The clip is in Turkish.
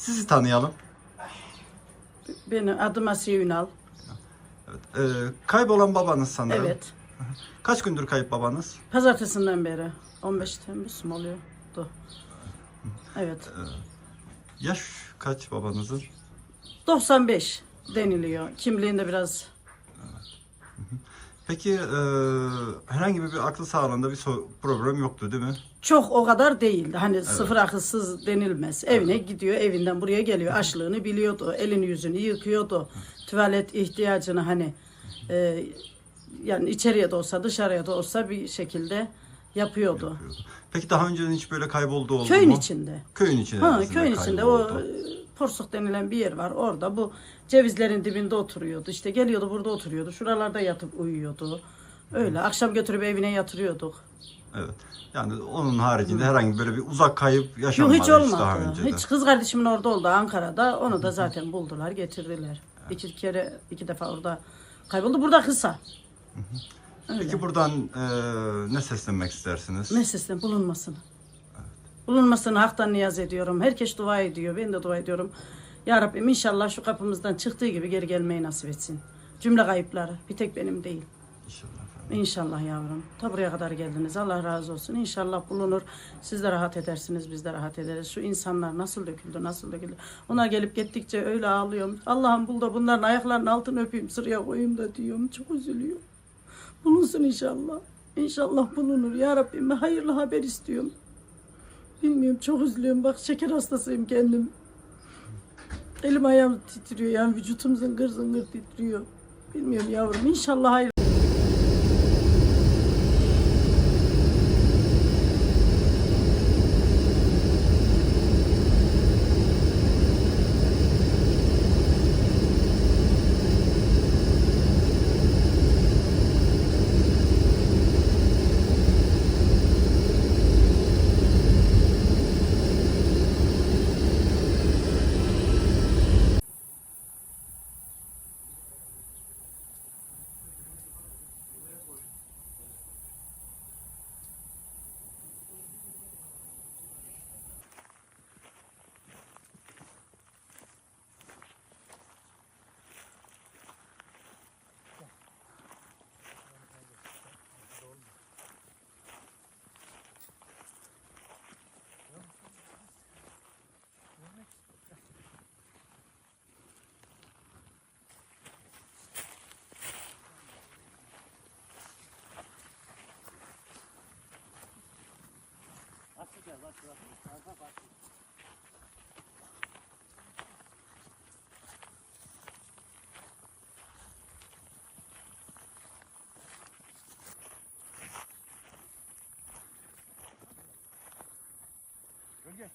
Sizi tanıyalım. Benim adım Asiye Ünal. Ee, kaybolan babanız sanırım. Evet. Kaç gündür kayıp babanız? Pazartesinden beri. 15 Temmuz mu oluyordu? Evet. Yaş kaç babanızın? 95 deniliyor. Kimliğinde biraz Peki e, herhangi bir aklı sağlığında bir so- problem yoktu değil mi? Çok o kadar değildi. Hani sıfır akılsız denilmez. Evine gidiyor, evinden buraya geliyor. Açlığını biliyordu. Elini yüzünü yıkıyordu. Tuvalet ihtiyacını hani e, yani içeriye de olsa dışarıya da olsa bir şekilde yapıyordu. Peki daha önceden hiç böyle kayboldu oldu Köyün mu? içinde. Köyün içinde. Ha, aslında köyün içinde o kayboldu. Porsuk denilen bir yer var. Orada bu cevizlerin dibinde oturuyordu. İşte geliyordu burada oturuyordu. Şuralarda yatıp uyuyordu. Öyle. Akşam götürüp evine yatırıyorduk. Evet. Yani onun haricinde herhangi böyle bir uzak kayıp Yok yaşanmadı hiç olmadı. daha önce de. Hiç kız kardeşimin orada oldu Ankara'da. Onu da zaten buldular, getirdiler. İki kere, iki defa orada kayboldu. Burada kısa. Öyle. Peki buradan e, ne seslenmek istersiniz? Meclisten bulunmasını. Bulunmasını haktan niyaz ediyorum. Herkes dua ediyor. Ben de dua ediyorum. Ya Rabbim inşallah şu kapımızdan çıktığı gibi geri gelmeyi nasip etsin. Cümle kayıpları. Bir tek benim değil. İnşallah. İnşallah yavrum. Ta buraya kadar geldiniz. Allah razı olsun. İnşallah bulunur. Siz de rahat edersiniz. Biz de rahat ederiz. Şu insanlar nasıl döküldü, nasıl döküldü. Onlar gelip gittikçe öyle ağlıyorum. Allah'ım bul da bunların ayaklarının altını öpeyim, sıraya koyayım da diyorum. Çok üzülüyorum. Bulunsun inşallah. İnşallah bulunur. Ya Rabbim hayırlı haber istiyorum. Bilmiyorum çok üzülüyorum. Bak şeker hastasıyım kendim. Elim ayağım titriyor. Yani vücutum zıngır zıngır titriyor. Bilmiyorum yavrum. İnşallah hayır. gel bak bak. Arka bak. Gölge.